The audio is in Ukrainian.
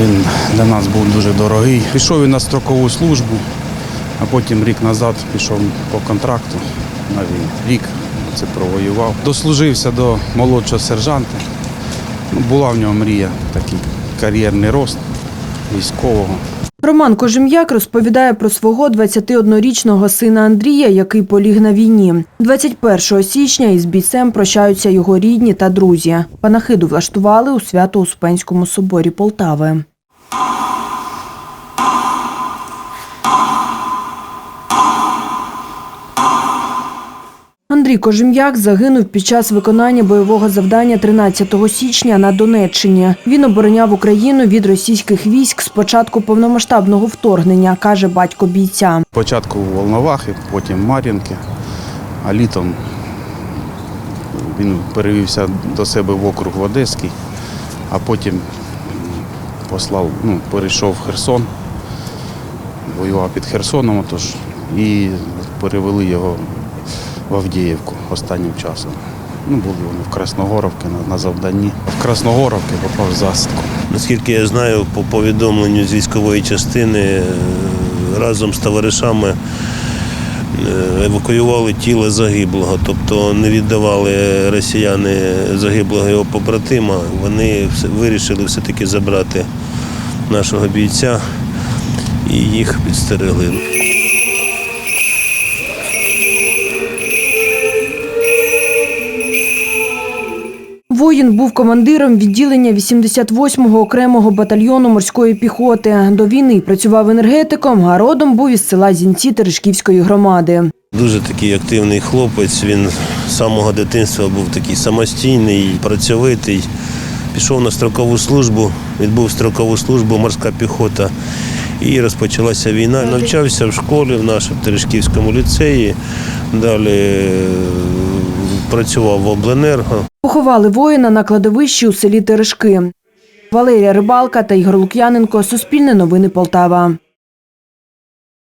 Він для нас був дуже дорогий. Пішов він на строкову службу, а потім рік назад пішов по контракту на війну. Рік це провоював. Дослужився до молодшого сержанта. Була в нього мрія, такий кар'єрний рост військового. Роман Кожем'як розповідає про свого 21-річного сина Андрія, який поліг на війні. 21 січня із бійцем прощаються його рідні та друзі. Панахиду влаштували у Свято-Успенському соборі Полтави. Андрій Кожем'як загинув під час виконання бойового завдання 13 січня на Донеччині. Він обороняв Україну від російських військ з початку повномасштабного вторгнення, каже батько бійця. Спочатку в Волновахи, потім Мар'їнки, а літом він перевівся до себе в округ в Одеський, а потім послав, ну, перейшов в Херсон, воював під Херсоном, отож, і перевели його в Авдіївку останнім часом. Ну, були вони в Красногоровці на, на завданні. В Красногоровці попав засідку. Наскільки я знаю, по повідомленню з військової частини е, разом з товаришами е, евакуювали тіло загиблого, тобто не віддавали росіяни загиблого його побратима. Вони вирішили все-таки забрати нашого бійця і їх підстерегли. Воїн був командиром відділення 88-го окремого батальйону морської піхоти. До війни працював енергетиком, а родом був із села Зінці Терешківської громади. Дуже такий активний хлопець. Він з самого дитинства був такий самостійний, працьовитий. Пішов на строкову службу, відбув строкову службу, морська піхота. І розпочалася війна. Навчався в школі в нашому Терешківському ліцеї. Далі е, працював в обленерго. Поховали воїна на кладовищі у селі Терешки. Валерія Рибалка та Ігор Лук'яненко. Суспільне новини Полтава.